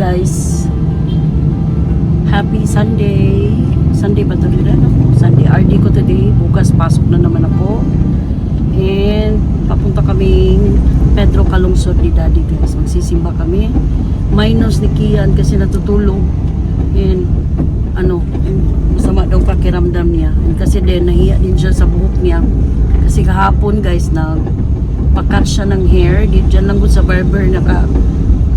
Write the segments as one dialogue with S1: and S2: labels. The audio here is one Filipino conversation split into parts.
S1: guys. Happy Sunday. Sunday ba today na? Sunday RD ko today. Bukas pasok na naman ako. And papunta kaming Pedro Kalungsod ni Daddy guys. Magsisimba kami. Minus ni Kian kasi natutulog. And ano, masama daw pakiramdam niya. And kasi din, nahiya din siya sa buhok niya. Kasi kahapon guys, nag pakat siya ng hair. Di, dyan lang sa barber naka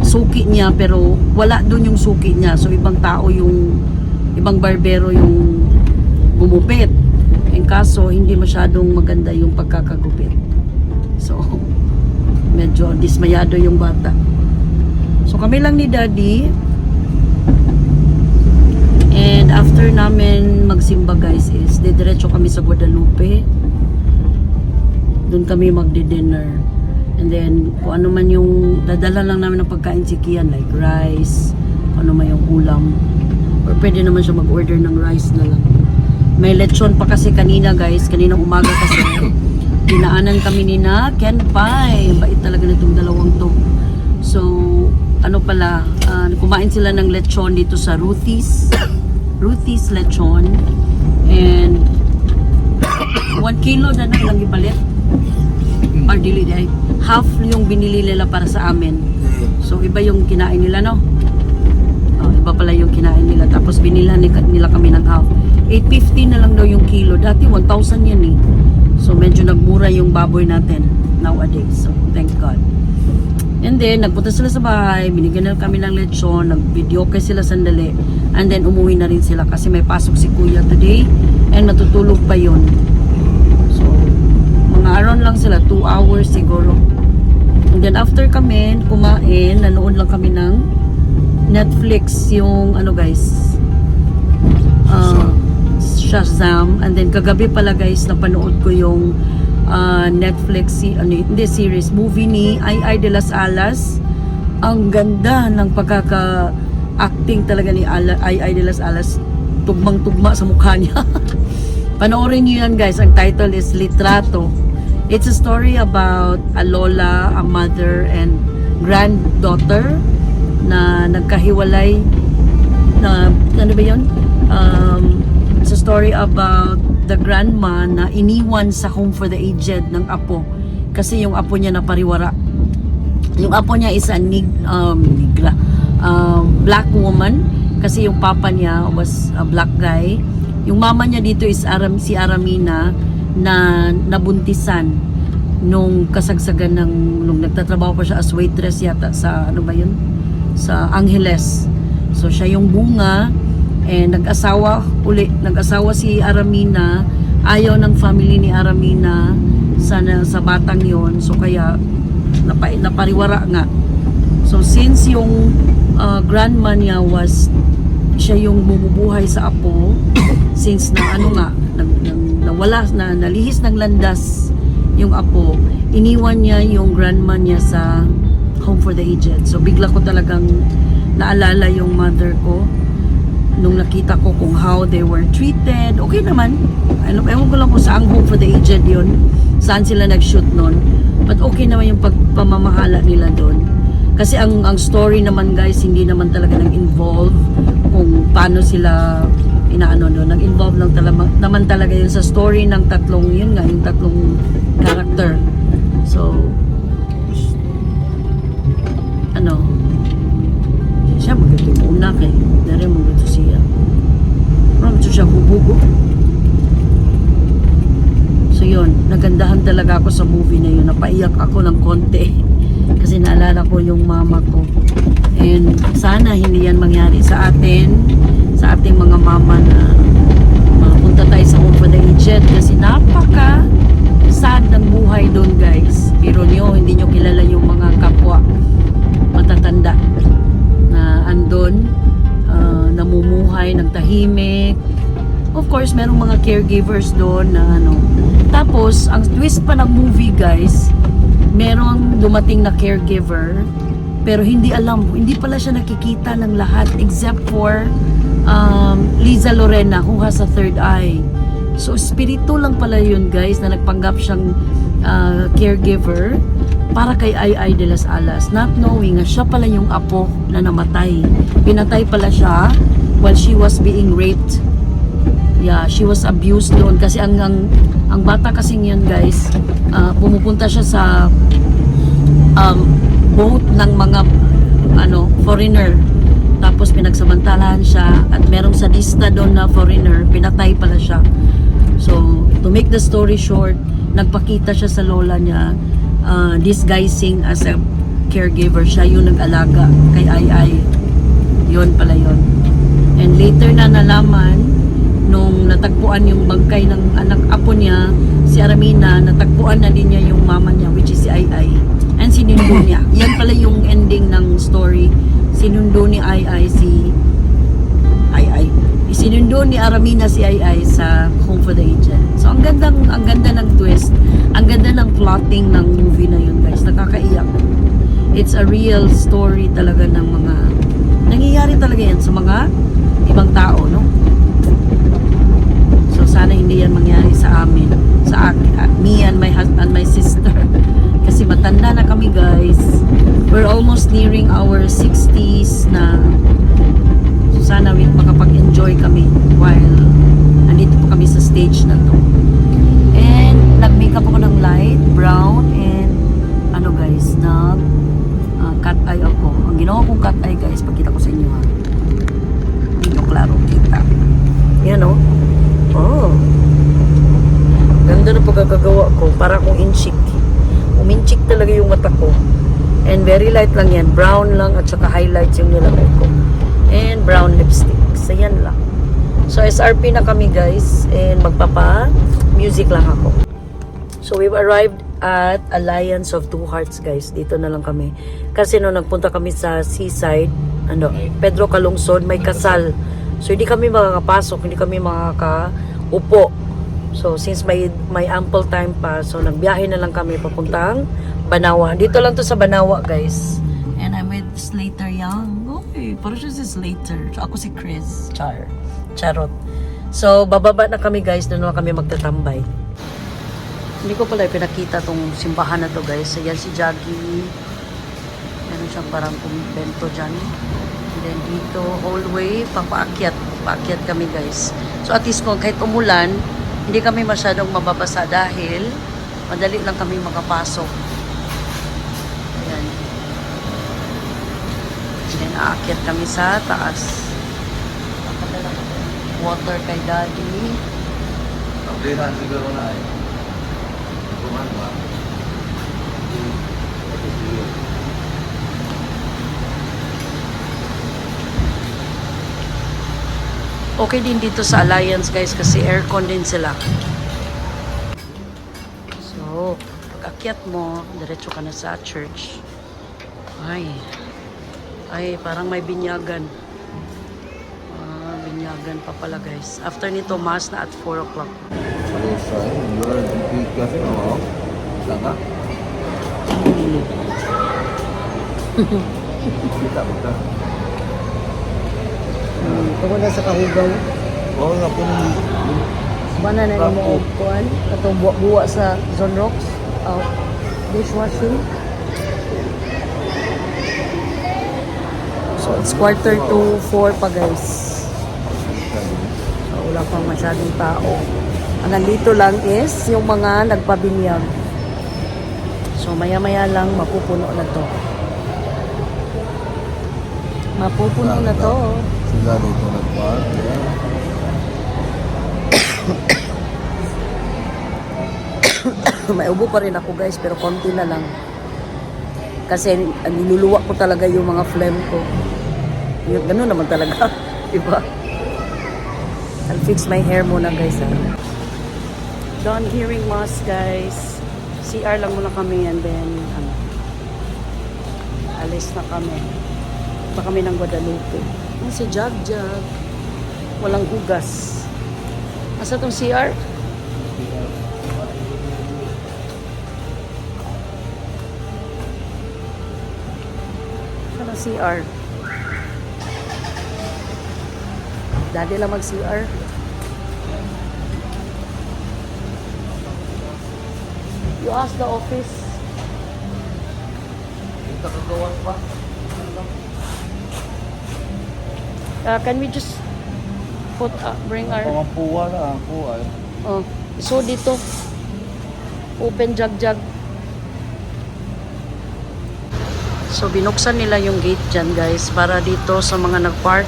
S1: suki niya pero wala doon yung suki niya. So ibang tao yung ibang barbero yung gumupit. En kaso hindi masyadong maganda yung pagkakagupit. So medyo dismayado yung bata. So kami lang ni Daddy. And after namin magsimba guys is didiretso kami sa Guadalupe. Doon kami magdi-dinner. And then, kung ano man yung, dadala lang namin ng pagkain si Kian, like rice, kung ano man yung ulam. Or pwede naman siya mag-order ng rice na lang. May lechon pa kasi kanina guys, kanina umaga kasi. Dinaanan kami ni na Ken Pai. Bait talaga nitong dalawang to. So, ano pala, ah, kumain sila ng lechon dito sa Ruthie's. Ruthie's lechon. And 1 kilo na lang ipalit or dili dahil half yung binili nila para sa amin. So iba yung kinain nila no. Oh, iba pala yung kinain nila tapos binila ni- nila kami ng half. 850 na lang daw yung kilo. Dati 1,000 yan eh. So medyo nagmura yung baboy natin nowadays. So thank God. And then, nagpunta sila sa bahay, binigyan na kami ng lechon, nag-video kay sila sandali, and then umuwi na rin sila kasi may pasok si kuya today, and matutulog pa yon So, mga around lang sila, 2 hours siguro. And then after kami kumain, nanood lang kami ng Netflix yung ano guys, uh, Shazam. And then kagabi pala guys, napanood ko yung uh, Netflix, si, ano, hindi series, movie ni Ay de las Alas. Ang ganda ng pagkaka-acting talaga ni Ala, Ay de las Alas. Tugmang-tugma sa mukha niya. Panoorin niyo yan guys. Ang title is Litrato. It's a story about a lola, a mother, and granddaughter na nagkahiwalay na ano ba yun? Um, it's a story about the grandma na iniwan sa home for the aged ng apo kasi yung apo niya napariwara. Yung apo niya is a nig, um, nigra, um, black woman kasi yung papa niya was a black guy. Yung mama niya dito is Aram, si Aramina na nabuntisan nung kasagsagan ng nung nagtatrabaho pa siya as waitress yata sa ano ba yun? Sa Angeles. So siya yung bunga and nag-asawa uli nag-asawa si Aramina. Ayaw ng family ni Aramina sa sa batang yon so kaya napa, napariwara nga. So since yung uh, grandma niya was siya yung bumubuhay sa apo since na ano nga nag, nag, nawala na nalihis ng landas yung apo iniwan niya yung grandma niya sa home for the aged. So bigla ko talagang naalala yung mother ko nung nakita ko kung how they were treated. Okay naman. Ano, ewan ko lang kung saan home for the aged yun. Saan sila nag-shoot nun. But okay naman yung pagpamamahala nila doon kasi ang ang story naman guys hindi naman talaga nang involve kung paano sila inaano doon nag-involve lang talaga naman talaga yun sa story ng tatlong yun nga yung tatlong character. So ano siya maganda yung una kay dari mo gito siya. Ma'am, ito siya bubugo. So yun nagandahan talaga ako sa movie na yun. Napaiyak ako ng konti. Kasi naalala ko yung mama ko. And sana hindi yan mangyari sa atin sa ating mga mama na makapunta tayo sa home for the aged kasi napaka sad ng buhay doon guys. Pero nyo hindi nyo kilala yung mga kapwa matatanda na andon ah, namumuhay ng tahimik of course merong mga caregivers doon na ano. Tapos ang twist pa ng movie guys merong dumating na caregiver pero hindi alam, hindi pala siya nakikita ng lahat except for um, Liza Lorena who has a third eye. So, spirito lang pala yun guys na nagpanggap siyang uh, caregiver para kay Ay Ay de las Alas, not knowing na siya pala yung apo na namatay. Pinatay pala siya while she was being raped. Yeah, she was abused doon kasi ang ang, ang bata kasing yan guys, ah, pumupunta siya sa um, boat ng mga ano foreigner tapos pinagsamantalahan siya at merong sadista doon na foreigner pinatay pala siya. So to make the story short nagpakita siya sa lola niya uh, disguising as a caregiver. Siya yung nag-alaga kay Ay Ay yun pala yun. And later na nalaman nung natagpuan yung bangkay ng anak apo niya si Aramina natagpuan na din niya yung mama niya which is si Ay Ay and sinundo niya. Yan pala yung ending ng story sinundo ni Ay si Ay Ay sinundo ni Aramina si Ay Ay sa Home for the Aged so ang ganda ang ganda ng twist. Ang ganda ng plotting ng movie na yun guys. Nakakaiyak. It's a real story talaga ng mga nangyayari talaga yan sa mga ibang tao no? So sana hindi yan mangyari sa amin, sa akin, me and my husband, my sister. Kasi matanda na kami guys. We're almost nearing our 60s na. So sana makapag-enjoy kami while nandito pa kami sa stage na to. And nag-makeup ako ng light, brown, and ano guys, nag ah, cat eye ako. Ang ginawa kong cat eye guys, pagkita ko sa inyo ha. Ko klaro kita. Yan oh. Oh. Ganda na pagkakagawa ko. Para akong inchik. Uminchik talaga yung mata ko. And very light lang yan. Brown lang at saka highlights yung nilagay ko. And brown lipstick. So yan lang. So SRP na kami guys. And magpapa music lang ako. So we've arrived at Alliance of Two Hearts guys. Dito na lang kami. Kasi nung nagpunta kami sa seaside, ano, Pedro Calungsod, may kasal. So hindi kami makakapasok, hindi kami makakaupo. So since may may ample time pa, so nagbiyahe na lang kami papuntang Banawa. Dito lang to sa Banawa, guys. And I'm with Slater Young. Okay, parang siya si Slater. So, ako si Chris. Char. Charot. So, bababa na kami, guys. Doon na kami magtatambay. Hindi ko pala pinakita tong simbahan na to, guys. So, yan si Jaggy. Meron siyang parang kumbento dyan. And then dito, hallway, papaakyat. Paakyat kami, guys. So, at least kung kahit umulan, hindi kami masyadong mababasa dahil madali lang kami makapasok. Ayan. Then, aakyat kami sa taas. Water kay daddy.
S2: Updatean siguro na eh. Kuman ba?
S1: Okay din dito sa Alliance guys kasi aircon din sila. So, pag akyat mo, diretso ka na sa church. Ay, ay parang may binyagan. Ah, binyagan pa pala guys. After nito, mass na at 4 o'clock.
S2: Kita mo ka.
S1: Hmm, tungkol na sa kahugaw.
S2: Oo nga po
S1: Mana na ni mo kuan atong buwa-buwa sa Zonrox out dishwashing. So it's quarter to 4 pa guys. So wala pang masyadong tao. Ang nandito lang is yung mga nagpabinyag. So maya-maya lang mapupuno na to. Mapupuno na to.
S2: Sila dito nag-park.
S1: May ubo pa rin ako guys, pero konti na lang. Kasi ah, niluluwa ko talaga yung mga phlegm ko. Yun, ganun naman talaga. diba? I'll fix my hair muna guys. Ha? Done hearing mass guys. CR lang muna kami and then ano, alis na kami. Pa kami ng Guadalupe. Ano si Jag Jag? Walang hugas. Asa tong CR? Ano CR? Daddy lang mag-CR. You ask the office.
S2: nakagawan pa.
S1: Uh, can we just put, uh, bring our...
S2: Mga puwa na ay.
S1: Oh, so dito. Open jug-jug. So binuksan nila yung gate dyan guys para dito sa mga nag-park.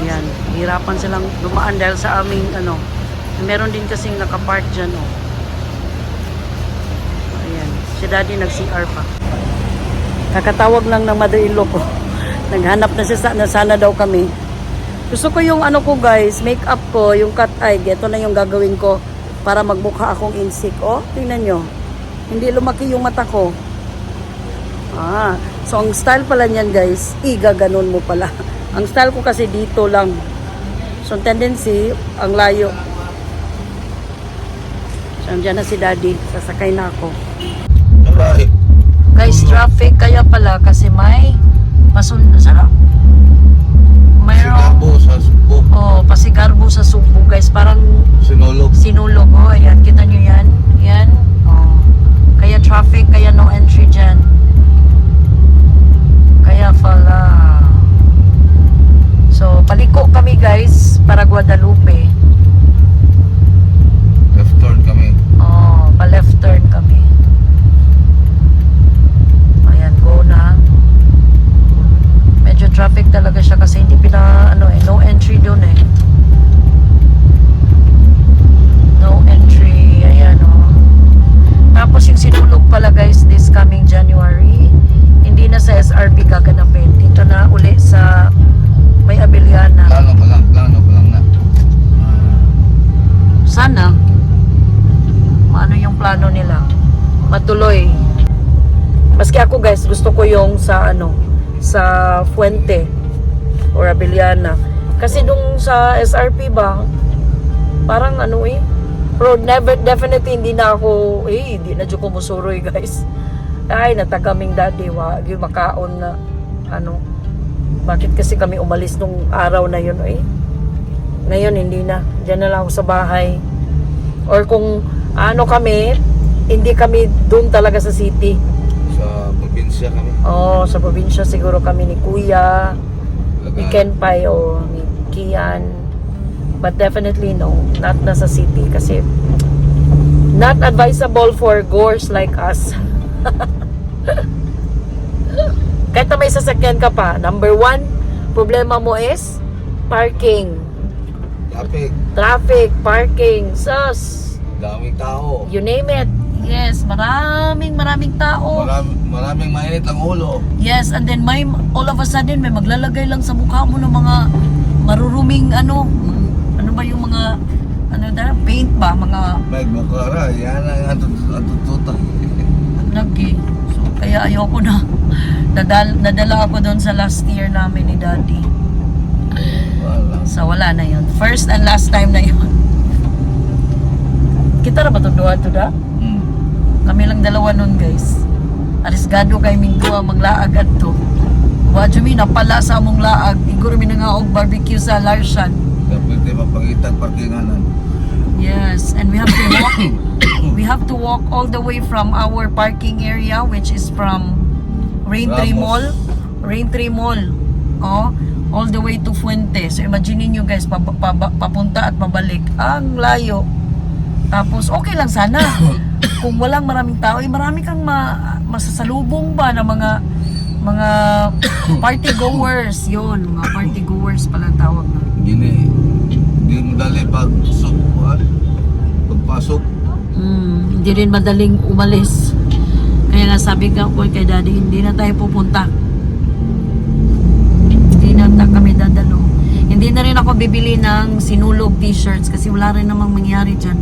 S1: Ayan, hirapan silang dumaan dahil sa aming ano. Meron din kasing nakapark dyan oh. Ayan, si daddy nag-CR pa. Kakatawag lang ng mother-in-law ko. Naghanap na siya sa, na sana daw kami. Gusto ko yung ano ko guys, makeup ko, yung cut eye, ito na yung gagawin ko para magmukha akong insik. Oh, tingnan nyo. Hindi lumaki yung mata ko. Ah, so ang style pala niyan guys, iga ganun mo pala. Ang style ko kasi dito lang. So ang tendency, ang layo. So andyan na si daddy, sasakay na ako.
S2: Alright.
S1: Guys, traffic kaya pala kasi may pasun sarap. Mayroong
S2: Sigabo sa Subo.
S1: oh, pasigarbo sa Subo guys, parang
S2: Sinulog.
S1: sinulog. Oh, ayan, kita nyo yan? Yan. Oh. Kaya traffic, kaya no entry dyan. Kaya pala. So, paliko kami guys para Guadalupe.
S2: Left turn kami.
S1: Oh, pa left turn kami. Ayan, go na. Medyo traffic talaga siya kasi hindi pina, ano eh, no entry doon eh. No entry, ayan oh. Tapos yung sinulog pala guys this coming January, hindi na sa SRP gaganapin. Dito na uli sa may Abiliana.
S2: Plano pa lang, plano pa lang na.
S1: Sana ano yung plano nila matuloy maski ako guys gusto ko yung sa ano sa Fuente or Abiliana kasi dung sa SRP ba parang ano eh pero never definitely hindi na ako eh hindi na dyan ko musuroy guys ay natagaming dati wa makaon na ano bakit kasi kami umalis nung araw na yun eh. Ngayon hindi na. Diyan na lang ako sa bahay. Or kung ano kami hindi kami doon talaga sa city.
S2: Sa probinsya kami.
S1: oh sa probinsya siguro kami ni kuya ni
S2: Lagaan.
S1: Kenpai o ni Kian. But definitely no not na sa city kasi not advisable for goers like us kahit na may sasakyan ka pa number one problema mo is parking
S2: Traffic.
S1: traffic parking sus
S2: Daming tao.
S1: you name it yes maraming maraming tao
S2: Maraming, maraming mainit ang ulo.
S1: Yes, and then may all of a sudden may maglalagay lang sa mukha mo ng mga maruruming ano, ano ba yung mga ano dara paint ba mga
S2: May bukara. Yan ang atut- atututa.
S1: Kaya ayoko na. Nadal, nadala ako doon sa last year namin ni Daddy. So wala na yun. First and last time na yun. Kita na ba ito duha to da?
S2: Hmm.
S1: Kami lang dalawa nun guys. Arisgado kay Mingdua maglaag adto. Wa jud mi napala sa among laag. Iguro mi nga og barbecue sa Larsan.
S2: Dapat di mapangitag parkinganan.
S1: Yes, and we have to walk we have to walk all the way from our parking area which is from Raintree. Mall, Raintree Mall. Oh, all the way to Fuente. So imagine niyo guys, pa, pa, pa- papunta at pabalik. Ang layo. Tapos okay lang sana. Kung walang maraming tao, eh, marami kang ma, masasalubong ba ng mga mga party goers. Yun, mga party goers pala tawag na.
S2: Gini. Hindi mo dali pag sukuan. Pagpasok.
S1: Mm, hindi rin madaling umalis. Kaya nga sabi ko ko kay daddy, hindi na tayo pupunta. Hindi kami dadalo. Hindi na rin ako bibili ng sinulog t-shirts kasi wala rin namang mangyari dyan.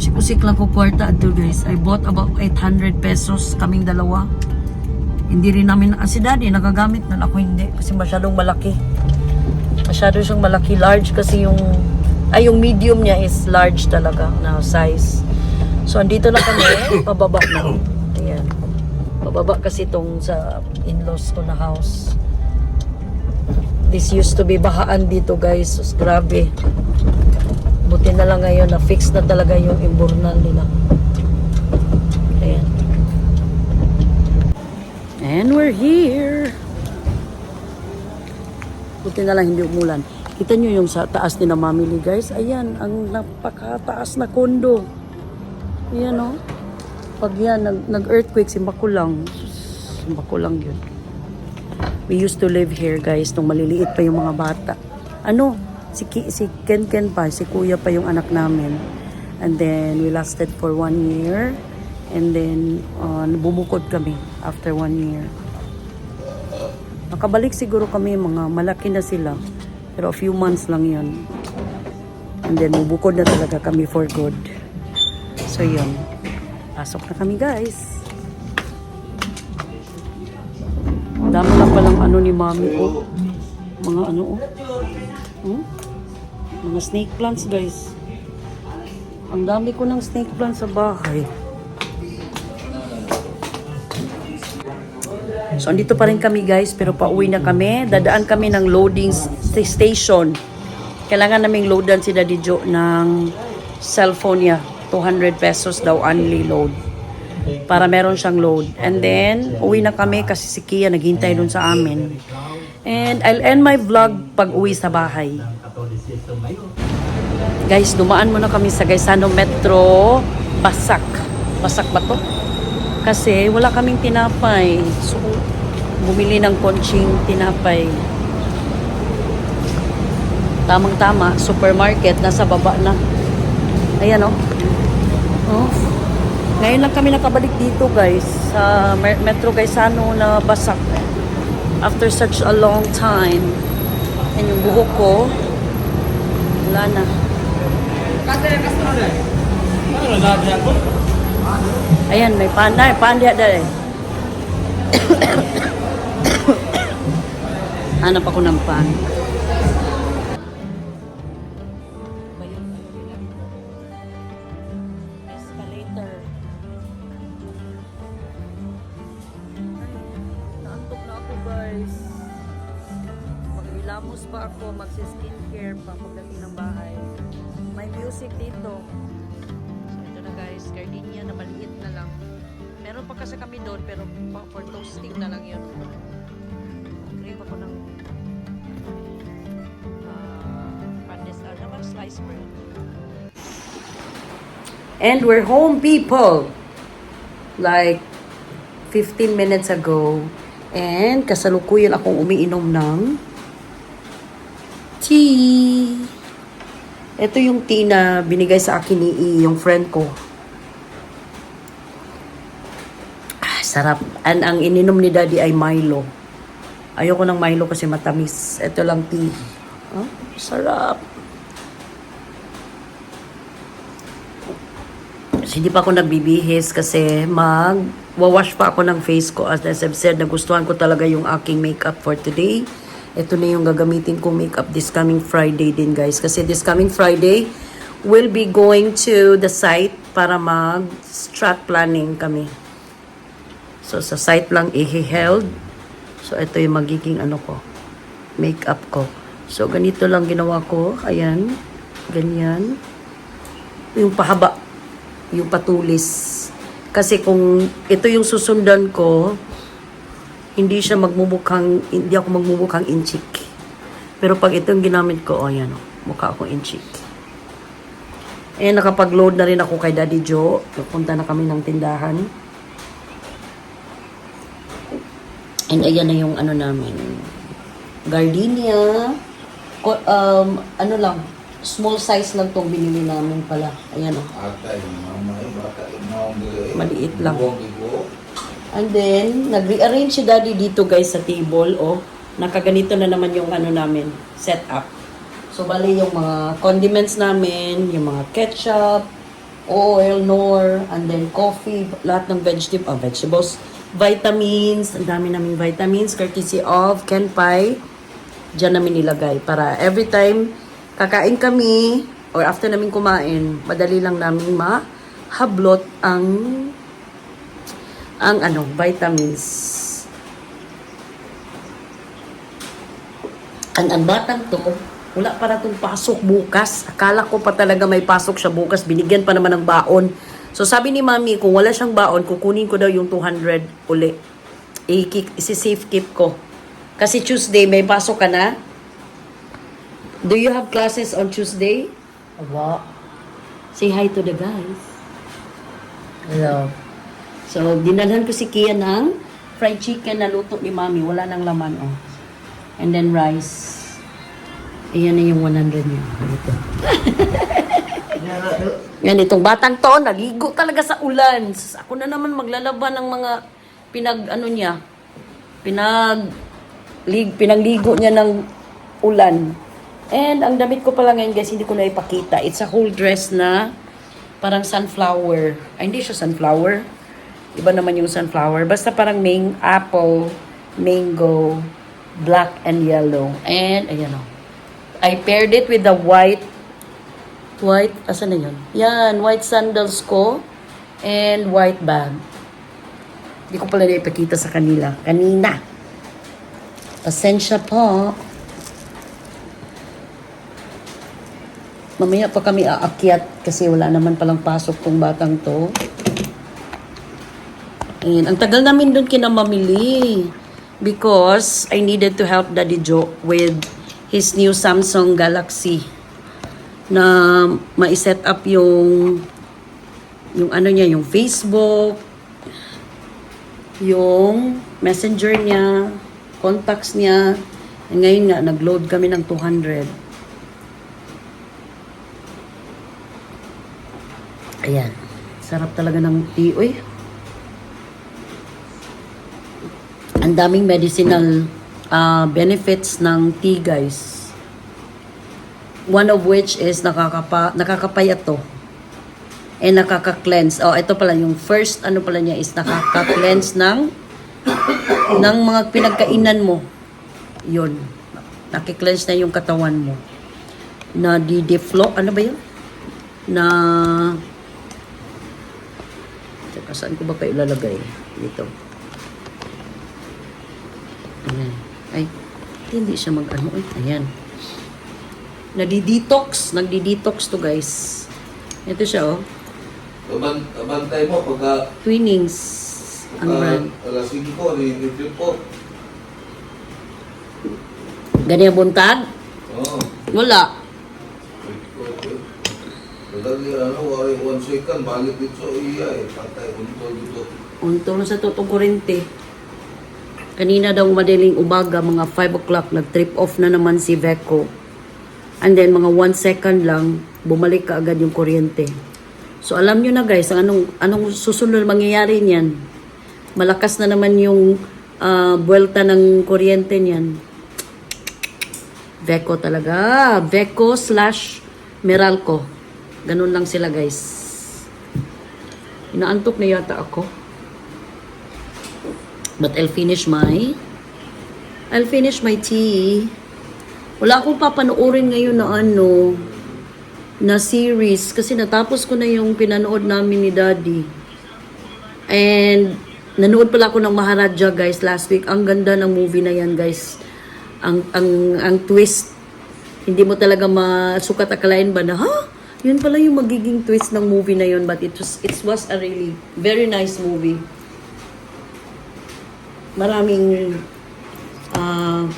S1: Sikusik lang ko kwarta ato guys. I bought about 800 pesos kaming dalawa. Hindi rin namin, ah, si daddy nagagamit na ako hindi kasi masyadong malaki. Masyado siyang malaki. Large kasi yung, ay yung medium niya is large talaga na size. So andito na kami, pababa na. Ayan. Pababa kasi itong sa in-laws ko na house. This used to be bahaan dito guys. Sus, grabe. Buti na lang ngayon na fix na talaga yung imburnal nila. Ayan. And we're here. Buti na lang hindi umulan. Kita nyo yung sa taas ni na Mamili guys. Ayan, ang napakataas na kondo. Ayan o. Pag yan, nag, nag-earthquake, simba ko lang. Simba ko lang yun. We used to live here guys nung maliliit pa yung mga bata. Ano? Si, Ki, si Ken Ken pa, si Kuya pa yung anak namin. And then we lasted for one year. And then uh, bumukod kami after one year. Nakabalik siguro kami, mga malaki na sila. Pero a few months lang yun. And then bubukod na talaga kami for good. So yun. Pasok na kami guys. Dami lang palang ano ni mami oh. Mga ano oh. Hmm? Mga snake plants guys. Ang dami ko ng snake plants sa bahay. So, andito pa rin kami guys, pero pauwi na kami. Dadaan kami ng loading st- station. Kailangan naming loadan si Daddy Joe ng cellphone niya. 200 pesos daw only load. Para meron siyang load. And then, uwi na kami kasi si Kia naghintay dun sa amin. And I'll end my vlog pag uwi sa bahay. Guys, dumaan muna kami sa Gaisano Metro Basak. Basak ba to? Kasi wala kaming tinapay. So, bumili ng konching tinapay. Tamang-tama, supermarket, nasa baba na. Ayan o. Oh. Ngayon lang kami nakabalik dito guys, sa Metro Gaisano na Basak. After such a long time. Yan yung buhok ko. Wala na. Ayan, may pan. Ay, pan diya dali. Hanap ako ng pan. Maghilamos pa ako, magsi-skincare pa pagdating ng bahay. May music dito. Gardenia na maliit na lang. Meron pa kasi kami doon pero for toasting na lang yun. Crave ako ng uh, pandes, ano naman, sliced bread. And we're home people. Like 15 minutes ago. And kasalukuyan akong umiinom ng tea. Ito yung tea na binigay sa akin ni E, yung friend ko. Ah, sarap. And ang ininom ni Daddy ay Milo. Ayoko ng Milo kasi matamis. Ito lang tea. Oh, sarap. Hindi pa ako nagbibihis kasi mag wawash pa ako ng face ko. As I've said, nagustuhan ko talaga yung aking makeup for today. Ito na yung gagamitin kong makeup this coming Friday din guys. Kasi this coming Friday, we'll be going to the site para mag strat planning kami. So sa site lang i-held. So ito yung magiging ano ko, makeup ko. So ganito lang ginawa ko. Ayan. Ganyan. Yung pahaba yung patulis. Kasi kung ito yung susundan ko, hindi siya magmumukhang, hindi ako magmumukhang inchik. Pero pag ito yung ginamit ko, oh yan, oh, mukha akong inchik. Eh, nakapag-load na rin ako kay Daddy Joe. Nagpunta na kami ng tindahan. And ayan na yung ano namin. Gardenia. Um, ano lang, small size lang tong binili namin pala. Ayan oh.
S2: Bata, inaw, nila, eh.
S1: Maliit lang. And then, nag-rearrange si daddy dito guys sa table. Oh, nakaganito na naman yung ano namin, setup. So, bali yung mga condiments namin, yung mga ketchup, oil, nor, and then coffee, lahat ng vegetable, ah, vegetables, vitamins, ang dami naming vitamins, courtesy of Ken Pai. Diyan namin nilagay para every time kakain kami or after namin kumain, madali lang namin mahablot ang ang ano, vitamins. Ang, ang batang to, wala pa na itong pasok bukas. Akala ko pa talaga may pasok siya bukas. Binigyan pa naman ng baon. So sabi ni mami, kung wala siyang baon, kukunin ko daw yung 200 uli. i- isi-safe keep ko. Kasi Tuesday, may pasok ka na. Do you have classes on Tuesday?
S3: Aba.
S1: Say hi to the guys.
S3: Hello.
S1: So, dinalhan ko si Kia ng fried chicken na luto ni Mami. Wala nang laman, oh. And then rice. Ayan na yung 100 niya. Ito. Yan, itong batang to, naligo talaga sa ulan. Ako na naman maglalaban ng mga pinag, ano niya, pinag, lig, pinagligo niya ng ulan. And ang damit ko pala ngayon guys, hindi ko na ipakita. It's a whole dress na parang sunflower. Ay, hindi siya sunflower. Iba naman yung sunflower. Basta parang mang apple, mango, black and yellow. And, ayan o. I paired it with the white White, asan na yun? Yan, white sandals ko and white bag. Hindi ko pala naipakita sa kanila. Kanina. Pasensya po. Mamaya pa kami aakyat kasi wala naman palang pasok tong batang to. And ang tagal namin doon kinamamili because I needed to help Daddy Joe with his new Samsung Galaxy na ma-set up yung yung ano niya, yung Facebook, yung messenger niya, contacts niya. Eh, Ngayon nga, nag-load kami ng 200. Ayan. Sarap talaga ng tea. Uy. Ang daming medicinal ah, benefits ng tea, guys. One of which is nakakapa, nakakapayat to. And nakaka-cleanse. Oh, ito pala yung first ano pala niya is nakaka-cleanse ng ng mga pinagkainan mo. Yun. Nakikleanse na yung katawan mo. Na di-deflo, ano ba yun? Na Teka, saan ko ba kayo ilalagay? Dito. Ayan. Ay, hindi siya mag-ano. Ay, ayan. Nadi-detox. Nagdi-detox to, guys. Ito siya, oh.
S2: Taban, tabantay mo pagka,
S1: Twinings. Ang brand.
S2: pagka alas 5, ni-review po.
S1: Ganyan buntag?
S2: Oo.
S1: Wala.
S2: Madali, ano, wari, one second, balik dito, iya eh, patay, unto dito.
S1: Unto na sa tutong kurente. Kanina daw madaling umaga, mga 5 o'clock, nag-trip off na naman si Veco. And then, mga 1 second lang, bumalik ka agad yung kuryente. So, alam nyo na guys, anong, anong susunod mangyayari niyan. Malakas na naman yung ah, buwelta ng kuryente niyan. Veco talaga. Veco slash Meralco. Ganun lang sila guys. Inaantok na yata ako. But I'll finish my I'll finish my tea. Wala akong papanoorin ngayon na ano na series kasi natapos ko na yung pinanood namin ni Daddy. And nanood pala ako ng Maharaja guys last week. Ang ganda ng movie na yan guys. Ang ang ang twist hindi mo talaga masukat akalain ba na ha? Yun pala yung magiging twist ng movie na yun but it was it was a really very nice movie maraming ah,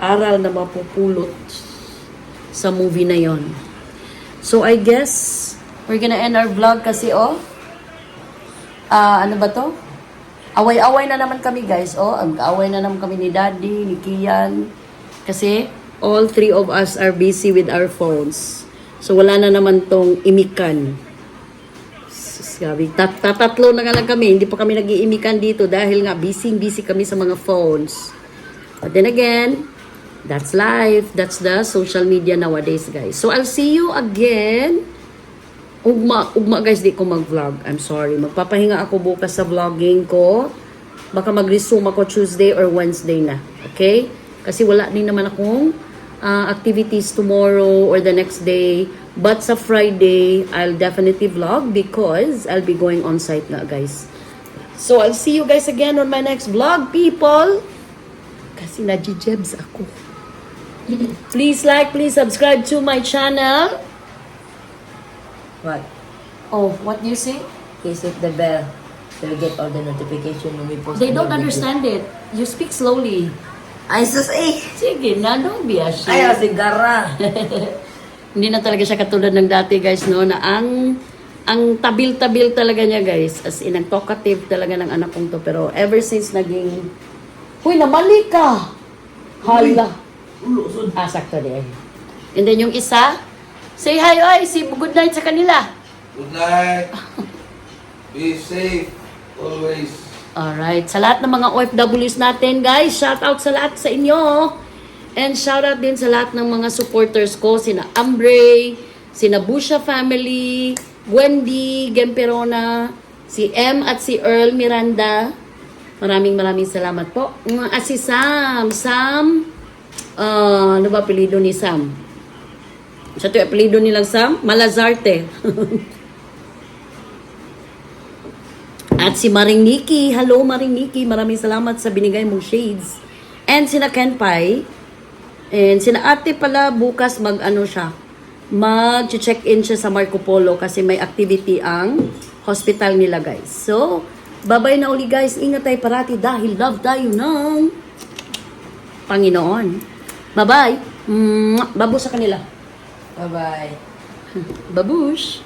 S1: aral na mapupulot sa movie na yon. So, I guess, we're gonna end our vlog kasi, oh, ah, ano ba to? Away-away na naman kami, guys. Oh, ag-away na naman kami ni Daddy, ni Kian. Kasi, all three of us are busy with our phones. So, wala na naman tong imikan. Sabi, tat tatatlo na nga lang kami. Hindi pa kami nag-iimikan dito dahil nga busy-busy kami sa mga phones. But then again, that's life. That's the social media nowadays, guys. So, I'll see you again. Ugma, ugma guys, di ko mag-vlog. I'm sorry. Magpapahinga ako bukas sa vlogging ko. Baka mag-resume ako Tuesday or Wednesday na. Okay? Kasi wala din naman akong uh, activities tomorrow or the next day. But sa Friday, I'll definitely vlog because I'll be going on site nga, guys. So, I'll see you guys again on my next vlog, people. Kasi na-jebs ako. please like, please subscribe to my channel.
S3: What?
S1: Oh, what do you say?
S3: Please hit the bell. They will get all the notification when we post.
S1: They don't
S3: video.
S1: understand it. You speak slowly.
S3: Ay, sus eh!
S1: Sige na, don't be ashamed.
S3: Ayaw, sigara!
S1: Hindi na talaga siya katulad ng dati guys no na ang ang tabil-tabil talaga niya guys as in ang talkative talaga ng anak kong to pero ever since naging Huy, namali ka! Hala! Ah, sakto di ay. And then yung isa, say hi, oy, say good night sa kanila.
S2: Good night. Be safe. Always.
S1: Alright, sa lahat ng mga OFWs natin, guys, shout out sa lahat sa inyo. And shout out din sa lahat ng mga supporters ko, sina Ambre, sina Busha family, Wendy, Gemperona, si M at si Earl Miranda. Maraming maraming salamat po. At si Sam, Sam, ah, ano ba apelido ni Sam? Sa ito, apelido nilang Sam? Malazarte. At si Maring Nikki. Hello, Maring Nikki. Maraming salamat sa binigay mong shades. And sina Ken Pai. And sina ate pala bukas mag ano siya. Mag-check in siya sa Marco Polo kasi may activity ang hospital nila guys. So, bye-bye na uli guys. Ingat tayo parati dahil love tayo ng Panginoon. Bye-bye. Babu sa kanila.
S3: Bye-bye.
S1: Babush.